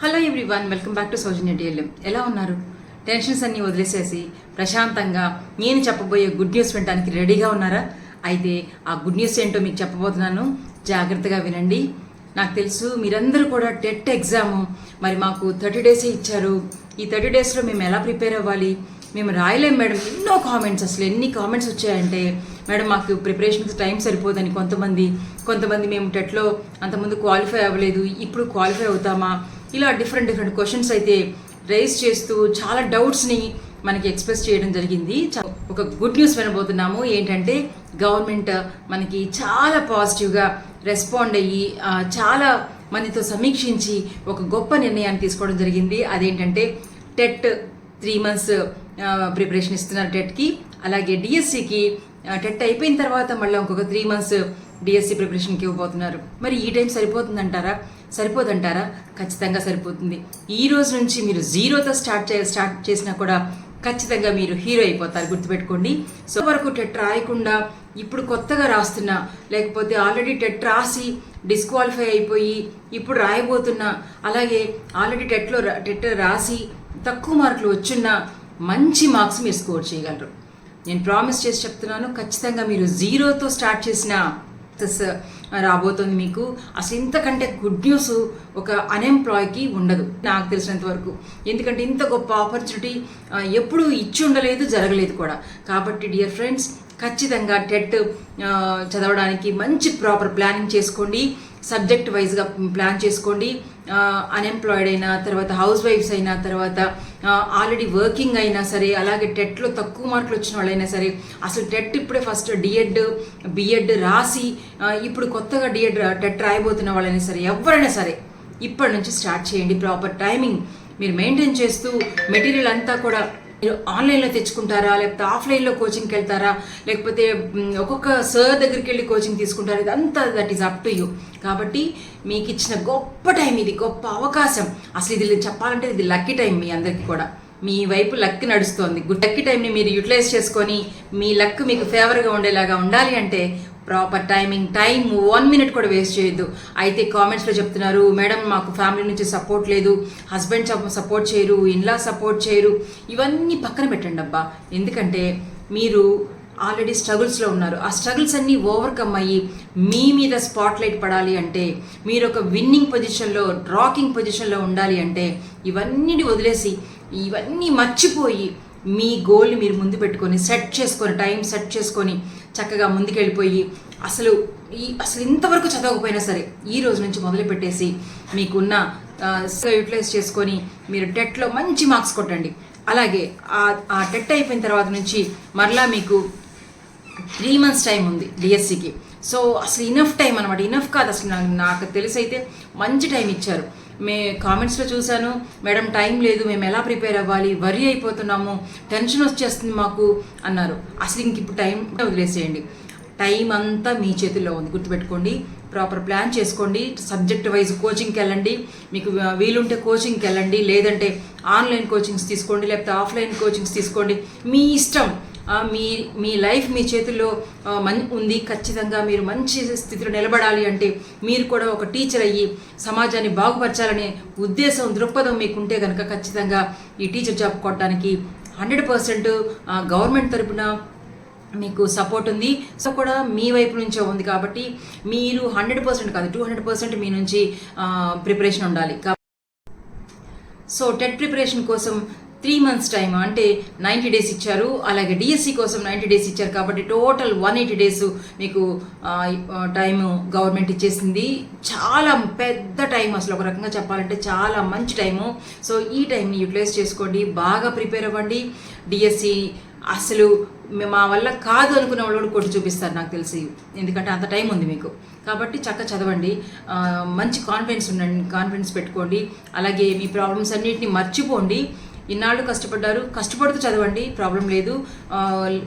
Hello everyone welcome back to Soujanya DLM ఎలా ఉన్నారు? Tensions అన్నీ వదిలేసేసి ప్రశాంతంగా నేను చెప్పబోయే గుడ్ న్యూస్ వినడానికి రెడీగా ఉన్నారా? అయితే ఆ గుడ్ న్యూస్ ఏంటో మీకు చెప్పబోతున్నాను. జాగ్రత్తగా వినండి. నాకు తెలుసు మీరందరూ కూడా టెట్ ఎగ్జామ్ మరి మాకు థర్టీ డేసే ఇచ్చారు. ఈ థర్టీ డేస్లో మేము ఎలా ప్రిపేర్ అవ్వాలి? మేము రాయలేం మేడం. ఎన్నో కామెంట్స్ అసలు ఎన్ని కామెంట్స్ వచ్చాయంటే మేడం మాకు ప్రిపరేషన్కి టైం సరిపోదని కొంతమంది కొంతమంది మేము టెట్లో అంతకుముందు క్వాలిఫై అవ్వలేదు ఇప్పుడు క్వాలిఫై అవుతామా? ఇలా డిఫరెంట్ డిఫరెంట్ క్వశ్చన్స్ అయితే రైజ్ చేస్తూ చాలా డౌట్స్ని మనకి ఎక్స్ప్రెస్ చేయడం జరిగింది. ఒక గుడ్ న్యూస్ వినబోతున్నాము. ఏంటంటే గవర్నమెంట్ మనకి చాలా పాజిటివ్గా రెస్పాండ్ అయ్యి చాలా మందితో సమీక్షించి ఒక గొప్ప నిర్ణయాన్ని తీసుకోవడం జరిగింది. అదేంటంటే టెట్ త్రీ మంత్స్ ప్రిపరేషన్ ఇస్తున్నారు టెట్కి అలాగే డిఎస్సికి టెట్ అయిపోయిన తర్వాత మళ్ళీ ఇంకొక త్రీ మంత్స్ డిఎస్సి ప్రిపరేషన్కి ఇవ్వబోతున్నారు. మరి ఈ టైం సరిపోతుందంటారా? సరిపోదంటారా? ఖచ్చితంగా సరిపోతుంది. ఈ రోజు నుంచి మీరు జీరోతో స్టార్ట్ చే స్టార్ట్ చేసినా కూడా ఖచ్చితంగా మీరు హీరో అయిపోతారు. గుర్తుపెట్టుకోండి. సో వరకు టెట్ రాయకుండా ఇప్పుడు కొత్తగా రాస్తున్నా లేకపోతే ఆల్రెడీ టెట్ రాసి డిస్క్వాలిఫై అయిపోయి ఇప్పుడు రాయబోతున్నా అలాగే ఆల్రెడీ టెట్లో టెట్ రాసి తక్కువ మార్కులు వచ్చిన మంచి మార్క్స్ మీరు స్కోర్ చేయగలరు. నేను ప్రామిస్ చేసి చెప్తున్నాను ఖచ్చితంగా మీరు జీరోతో స్టార్ట్ చేసిన సక్సెస్ రాబోతుంది మీకు. అసలు ఇంతకంటే గుడ్ న్యూస్ ఒక అన్ఎంప్లాయ్కి ఉండదు నాకు తెలిసినంత వరకు. ఎందుకంటే ఇంత గొప్ప ఆపర్చునిటీ ఎప్పుడూ ఇచ్చి ఉండలేదు జరగలేదు కూడా. కాబట్టి డియర్ ఫ్రెండ్స్ ఖచ్చితంగా టెట్ చదవడానికి మంచి ప్రాపర్ ప్లానింగ్ చేసుకోండి. సబ్జెక్ట్ వైజ్గా ప్లాన్ చేసుకోండి. అన్ఎంప్లాయిడ్ అయినా తర్వాత హౌస్ వైఫ్స్ అయినా తర్వాత ఆల్రెడీ వర్కింగ్ అయినా సరే అలాగే టెట్లో తక్కువ మార్కులు వచ్చిన వాళ్ళైనా సరే అసలు టెట్ ఇప్పుడే ఫస్ట్ డిఎడ్ బిఎడ్ రాసి ఇప్పుడు కొత్తగా డిఎడ్ టెట్ రాయబోతున్న వాళ్ళైనా సరే ఎవరైనా సరే ఇప్పటి నుంచి స్టార్ట్ చేయండి. ప్రాపర్ టైమింగ్ మీరు మెయింటైన్ చేస్తూ మెటీరియల్ అంతా కూడా మీరు ఆన్లైన్లో తెచ్చుకుంటారా? లేకపోతే ఆఫ్లైన్లో కోచింగ్కి వెళ్తారా? లేకపోతే ఒక్కొక్క సార్ దగ్గరికి వెళ్ళి కోచింగ్ తీసుకుంటారా? ఇదంతా that is up to you కాబట్టి మీకు ఇచ్చిన గొప్ప టైం ఇది గొప్ప అవకాశం. అసలు ఇది చెప్పాలంటే ఇది లక్కీ టైం మీ అందరికీ కూడా. మీ వైపు లక్ నడుస్తోంది. గుడ్ లక్కీ టైంని మీరు యూటిలైజ్ చేసుకొని మీ లక్ మీకు ఫేవర్గా ఉండేలాగా ఉండాలి అంటే proper timing time one minute కూడా వేస్ట్ చేయొద్దు. అయితే కామెంట్స్లో చెప్తున్నారు మేడం మాకు ఫ్యామిలీ నుంచి సపోర్ట్ లేదు హస్బెండ్ సపోర్ట్ చేయరు ఇన్లా సపోర్ట్ చేయరు. ఇవన్నీ పక్కన పెట్టండి అబ్బా. ఎందుకంటే మీరు ఆల్రెడీ స్ట్రగుల్స్లో ఉన్నారు. ఆ స్ట్రగుల్స్ అన్నీ ఓవర్కమ్ అయ్యి మీ మీద స్పాట్ లైట్ పడాలి అంటే మీరు ఒక విన్నింగ్ పొజిషన్లో రాకింగ్ పొజిషన్లో ఉండాలి అంటే ఇవన్నీ వదిలేసి ఇవన్నీ మర్చిపోయి మీ గోల్ని మీరు ముందు పెట్టుకొని సెట్ చేసుకొని టైం సెట్ చేసుకొని చక్కగా ముందుకెళ్ళిపోయి అసలు ఈ అసలు ఇంతవరకు చదవకపోయినా సరే ఈ రోజు నుంచి మొదలు పెట్టేసి మీకున్న యూటిలైజ్ చేసుకొని మీరు టెట్లో మంచి మార్క్స్ కొట్టండి. అలాగే ఆ- టెట్ అయిపోయిన తర్వాత నుంచి మరలా మీకు త్రీ మంత్స్ టైం ఉంది డిఎస్సికి సో అసలు ఇనఫ్ టైం అనమాట ఇనఫ్ కాదు అసలు నాకు నాకు తెలిసి అయితే మంచి టైం ఇచ్చారు. మే కామెంట్స్లో చూశాను. మేడం టైం లేదు. మేము ఎలా ప్రిపేర్ అవ్వాలి? వరి అయిపోతున్నాము. టెన్షన్ వచ్చేస్తుంది మాకు అన్నారు. అసలు ఇంక ఇప్పుడు టైం వదిలేసేయండి. టైం అంతా మీ చేతుల్లో ఉంది. గుర్తుపెట్టుకోండి. ప్రాపర్ ప్లాన్ చేసుకోండి. సబ్జెక్ట్ వైజ్ కోచింగ్కి వెళ్ళండి. మీకు వీలుంటే కోచింగ్కి వెళ్ళండి. లేదంటే ఆన్లైన్ కోచింగ్స్ తీసుకోండి. లేకపోతే ఆఫ్లైన్ కోచింగ్స్ తీసుకోండి. మీ ఇష్టం. మీ మీ లైఫ్ మీ చేతుల్లో ఆ, మన్ ఉంది. ఖచ్చితంగా మీరు మంచి స్థితిలో నిలబడాలి అంటే మీరు కూడా ఒక టీచర్ అయ్యి సమాజాన్ని బాగుపరచాలనే ఉద్దేశం దృక్పథం మీకుంటే కనుక ఖచ్చితంగా ఈ టీచర్ జాబ్ కొట్టడానికి హండ్రెడ్ పర్సెంట్ గవర్నమెంట్ తరపున మీకు సపోర్ట్ ఉంది. సో కూడా మీ వైపు నుంచే ఉంది కాబట్టి మీరు హండ్రెడ్ పర్సెంట్ కాదు టూ హండ్రెడ్ పర్సెంట్ మీ నుంచి ప్రిపరేషన్ ఉండాలి. సో టెట్ ప్రిపరేషన్ కోసం త్రీ మంత్స్ టైం అంటే నైంటీ డేస్ ఇచ్చారు. అలాగే డిఎస్సి కోసం నైంటీ డేస్ ఇచ్చారు కాబట్టి టోటల్ వన్ ఎయిటీ డేస్ మీకు టైం గవర్నమెంట్ ఇచ్చేసింది. చాలా పెద్ద టైం అసలు ఒక రకంగా చెప్పాలంటే చాలా మంచి టైము సో ఈ టైంని యూటిలైజ్ చేసుకోండి. బాగా ప్రిపేర్ అవ్వండి. డిఎస్సి అసలు మా వల్ల కాదు అనుకునే వాళ్ళు కూడా కొట్టి చూపిస్తారు నాకు తెలిసి. ఎందుకంటే అంత టైం ఉంది మీకు. కాబట్టి చక్క చదవండి. మంచి కాన్ఫిడెన్స్ ఉండండి కాన్ఫిడెన్స్ పెట్టుకోండి. అలాగే మీ ప్రాబ్లమ్స్ అన్నిటిని మర్చిపోండి. ఇన్నాళ్ళు కష్టపడ్డారు. కష్టపడుతూ చదవండి ప్రాబ్లం లేదు.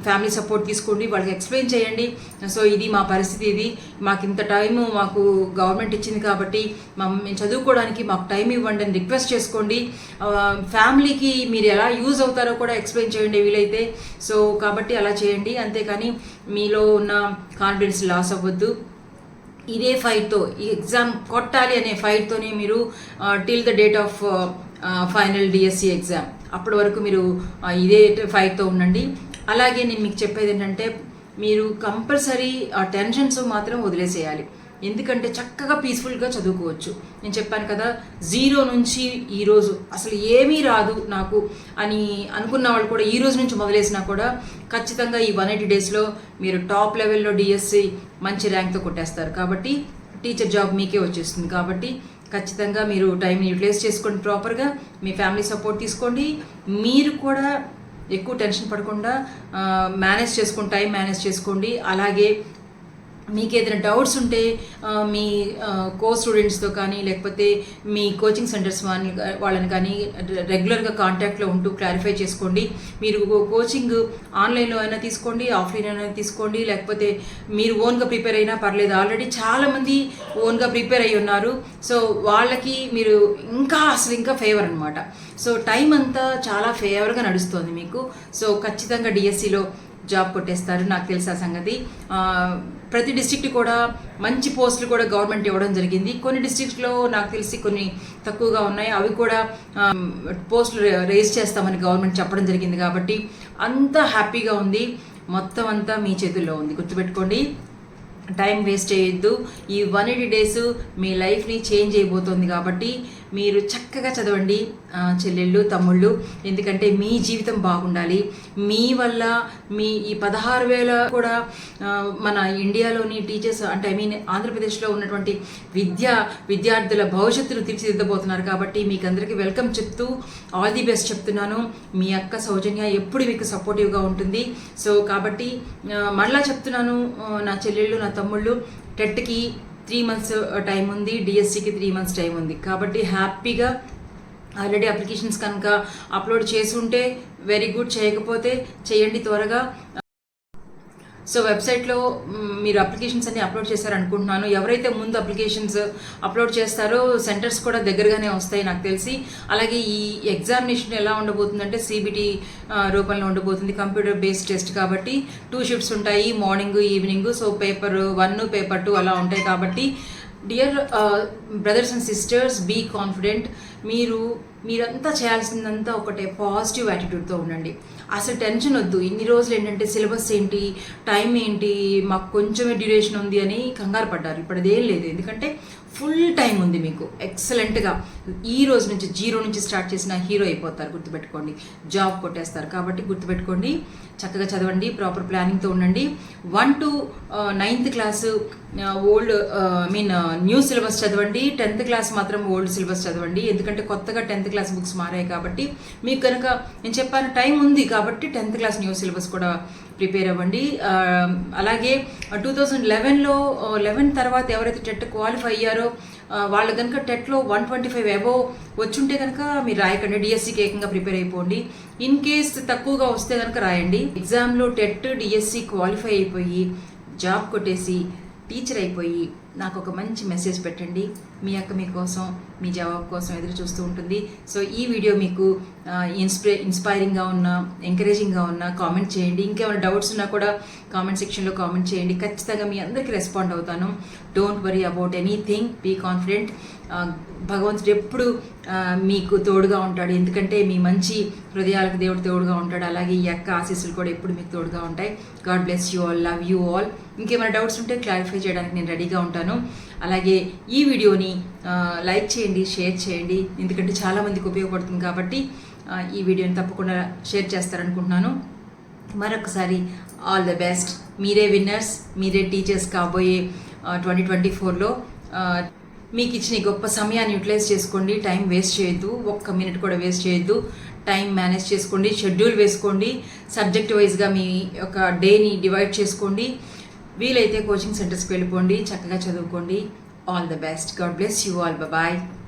ఫ్యామిలీ సపోర్ట్ తీసుకోండి వాళ్ళకి ఎక్స్ప్లెయిన్ చేయండి. సో ఇది మా పరిస్థితి ఇది. మాకు ఇంత టైం మాకు గవర్నమెంట్ ఇచ్చింది కాబట్టి మా మేము చదువుకోవడానికి మాకు టైం ఇవ్వండి అని రిక్వెస్ట్ చేసుకోండి. ఫ్యామిలీకి మీరు ఎలా యూజ్ అవుతారో కూడా ఎక్స్ప్లెయిన్ చేయండి వీలైతే. సో కాబట్టి అలా చేయండి. అంతేకాని మీలో ఉన్న కాన్ఫిడెన్స్ లాస్ అవ్వద్దు. ఇదే ఫైట్తో ఈ ఎగ్జామ్ కొట్టాలి అనే ఫైట్తోనే మీరు till the date of final DSC exam అప్పటి వరకు మీరు ఇదే ఫైట్తో ఉండండి. అలాగే నేను మీకు చెప్పేది ఏంటంటే మీరు కంపల్సరీ ఆ టెన్షన్స్ మాత్రం వదిలేసేయాలి. ఎందుకంటే చక్కగా పీస్ఫుల్గా చదువుకోవచ్చు. నేను చెప్పాను కదా జీరో నుంచి ఈరోజు అసలు ఏమీ రాదు నాకు అని అనుకున్న వాళ్ళు కూడా ఈ రోజు నుంచి మొదలేసినా కూడా ఖచ్చితంగా ఈ వన్ ఎయిటీ డేస్లో మీరు టాప్ లెవెల్లో డిఎస్సి మంచి ర్యాంక్తో కొట్టేస్తారు. కాబట్టి టీచర్ జాబ్ మీకే వచ్చేస్తుంది. కాబట్టి ఖచ్చితంగా మీరు టైంని యూటిలైజ్ చేసుకోండి ప్రాపర్గా మీ ఫ్యామిలీ సపోర్ట్ తీసుకోండి. మీరు కూడా ఎక్కువ టెన్షన్ పడకుండా మేనేజ్ చేసుకోండి టైం మేనేజ్ చేసుకోండి. అలాగే మీకు ఏదైనా డౌట్స్ ఉంటే మీ కో స్టూడెంట్స్తో కానీ లేకపోతే మీ కోచింగ్ సెంటర్స్ వాళ్ళని వాళ్ళని కానీ రెగ్యులర్గా కాంటాక్ట్లో ఉంటూ క్లారిఫై చేసుకోండి. మీరు కోచింగ్ ఆన్లైన్లో అయినా తీసుకోండి ఆఫ్లైన్ అయినా తీసుకోండి లేకపోతే మీరు ఓన్గా ప్రిపేర్ అయినా పర్లేదు. ఆల్రెడీ చాలామంది ఓన్గా ప్రిపేర్ అయి ఉన్నారు. సో వాళ్ళకి మీరు ఇంకా అసలు ఇంకా ఫేవర్ అనమాట సో టైం అంతా చాలా ఫేవర్గా నడుస్తుంది మీకు. సో ఖచ్చితంగా డిఎస్సిలో జాబ్ కొట్టేస్తారు. నాకు తెలిసి ఆ సంగతి. ప్రతి డిస్ట్రిక్ట్ కూడా మంచి పోస్టులు కూడా గవర్నమెంట్ ఇవ్వడం జరిగింది. కొన్ని డిస్ట్రిక్ట్లో నాకు తెలిసి కొన్ని తక్కువగా ఉన్నాయి. అవి కూడా పోస్టులు రేజ్ చేస్తామని గవర్నమెంట్ చెప్పడం జరిగింది కాబట్టి అంతా హ్యాపీగా ఉంది. మొత్తం అంతా మీ చేతుల్లో ఉంది. గుర్తుపెట్టుకోండి. టైం వేస్ట్ చేయొద్దు. ఈ వన్ ఎయిటీ డేస్ మీ లైఫ్ని చేంజ్ అయిపోతుంది కాబట్టి మీరు చక్కగా చదవండి చెల్లెళ్ళు తమ్ముళ్ళు. ఎందుకంటే మీ జీవితం బాగుండాలి. మీ వల్ల మీ ఈ పదహారు వేల కూడా మన ఇండియాలోని టీచర్స్ అంటే ఐ మీన్ ఆంధ్రప్రదేశ్లో ఉన్నటువంటి విద్య విద్యార్థుల భవిష్యత్తును తీర్చిదిద్దబోతున్నారు కాబట్టి మీకు అందరికీ వెల్కమ్ చెప్తూ ఆల్ ది బెస్ట్ చెప్తున్నాను. మీ అక్క సౌజన్య ఎప్పుడు మీకు సపోర్టివ్గా ఉంటుంది. సో కాబట్టి మళ్ళా చెప్తున్నాను నా చెల్లెళ్ళు నా తమ్ముళ్ళు టెట్కి త్రీ మంత్స్ టైం ఉంది డిఎస్సికి త్రీ మంత్స్ టైం ఉంది. కాబట్టి హ్యాపీగా ఆల్రెడీ అప్లికేషన్స్ కనుక అప్లోడ్ చేసి ఉంటే వెరీ గుడ్ చేయకపోతే చేయండి త్వరగా. సో వెబ్సైట్లో మీరు అప్లికేషన్స్ అన్ని అప్లోడ్ చేశారనుకుంటున్నాను. ఎవరైతే ముందు అప్లికేషన్స్ అప్లోడ్ చేస్తారో సెంటర్స్ కూడా దగ్గరగానే వస్తాయి నాకు తెలిసి. అలాగే ఈ ఎగ్జామినేషన్ ఎలా ఉండబోతుందంటే సిబిటి రూపంలో ఉండబోతుంది. కంప్యూటర్ బేస్డ్ టెస్ట్ కాబట్టి టూ షిఫ్ట్స్ ఉంటాయి morning evening. So paper one paper two అలా ఉంటాయి కాబట్టి. Dear brothers and sisters be confident. మీరు మీరంతా చేయాల్సిందంతా ఒకటే పాజిటివ్ యాటిట్యూడ్తో ఉండండి. అసలు టెన్షన్ వద్దు. ఇన్ని రోజులు ఏంటంటే సిలబస్ ఏంటి టైం ఏంటి మాకు కొంచెమే డ్యూరేషన్ ఉంది అని కంగారు పడ్డారు. ఇప్పుడు అదేం లేదు. ఎందుకంటే ఫుల్ టైం ఉంది మీకు. ఎక్సలెంట్గా. ఈ రోజు నుంచి జీరో నుంచి స్టార్ట్ చేసిన హీరో అయిపోతారు గుర్తుపెట్టుకోండి. జాబ్ కొట్టేస్తారు. కాబట్టి గుర్తుపెట్టుకోండి చక్కగా చదవండి ప్రాపర్ ప్లానింగ్తో ఉండండి. One to ninth class old I mean new syllabus చదవండి. టెన్త్ క్లాస్ మాత్రం ఓల్డ్ సిలబస్ చదవండి. ఎందుకంటే కొత్తగా టెన్త్ క్లాస్ బుక్స్ మారాయి కాబట్టి మీకు కనుక నేను చెప్పాను టైం ఉంది కాబట్టి టెన్త్ క్లాస్ న్యూ సిలబస్ కూడా ప్రిపేర్ అవ్వండి. అలాగే టూ థౌజండ్ లెవెన్లో లెవెన్ తర్వాత ఎవరైతే టెట్ క్వాలిఫై అయ్యారో వాళ్ళు కనుక టెట్లో వన్ ట్వంటీ ఫైవ్ అబోవ్ వచ్చుంటే కనుక మీరు రాయకండి. డిఎస్సికి ఏకంగా ప్రిపేర్ అయిపోండి. ఇన్ కేస్ తక్కువగా వస్తే కనుక రాయండి. ఎగ్జామ్లో టెట్ డిఎస్సి క్వాలిఫై అయిపోయి జాబ్ కొట్టేసి టీచర్ అయిపోయి నాకు ఒక మంచి మెసేజ్ పెట్టండి. మీ అక్క మీకోసం మీ జవాబు కోసం ఎదురు చూస్తూ ఉంటుంది. సో ఈ వీడియో మీకు ఇన్స్పై ఇన్స్పైరింగ్గా ఉన్న ఎంకరేజింగ్గా ఉన్న కామెంట్ చేయండి. ఇంకేమైనా డౌట్స్ ఉన్నా కూడా కామెంట్ సెక్షన్లో కామెంట్ చేయండి. ఖచ్చితంగా మీ అందరికీ రెస్పాండ్ అవుతాను. Don't worry about anything. Be confident. భగవంతుడు ఎప్పుడు మీకు తోడుగా ఉంటాడు. ఎందుకంటే మీ మంచి హృదయాలకు దేవుడు తోడుగా ఉంటాడు. అలాగే ఈ యొక్క ఆశీస్సులు కూడా ఎప్పుడు మీకు తోడుగా ఉంటాయి. God bless you all. Love you all. ఇంకేమైనా డౌట్స్ ఉంటే క్లారిఫై చేయడానికి నేను రెడీగా ఉంటాను. అలాగే ఈ వీడియోని లైక్ చేయండి షేర్ చేయండి. ఎందుకంటే చాలామందికి ఉపయోగపడుతుంది కాబట్టి ఈ వీడియోని తప్పకుండా షేర్ చేస్తారనుకుంటున్నాను. మరొకసారి ఆల్ ద బెస్ట్ మీరే విన్నర్స్ మీరే టీచర్స్ కాబోయే ట్వంటీ ట్వంటీ ఫోర్లో మీకు ఇచ్చిన ఈ గొప్ప సమయాన్ని యూటిలైజ్ చేసుకోండి. టైం వేస్ట్ చేయొద్దు. ఒక్క మినిట్ కూడా వేస్ట్ చేయొద్దు. టైం మేనేజ్ చేసుకోండి. షెడ్యూల్ వేసుకోండి. సబ్జెక్ట్ వైజ్గా మీ యొక్క డేని డివైడ్ చేసుకోండి. వీలైతే కోచింగ్ సెంటర్స్కి వెళ్ళిపోండి. చక్కగా చదువుకోండి. All the best. God bless you all. Bye bye.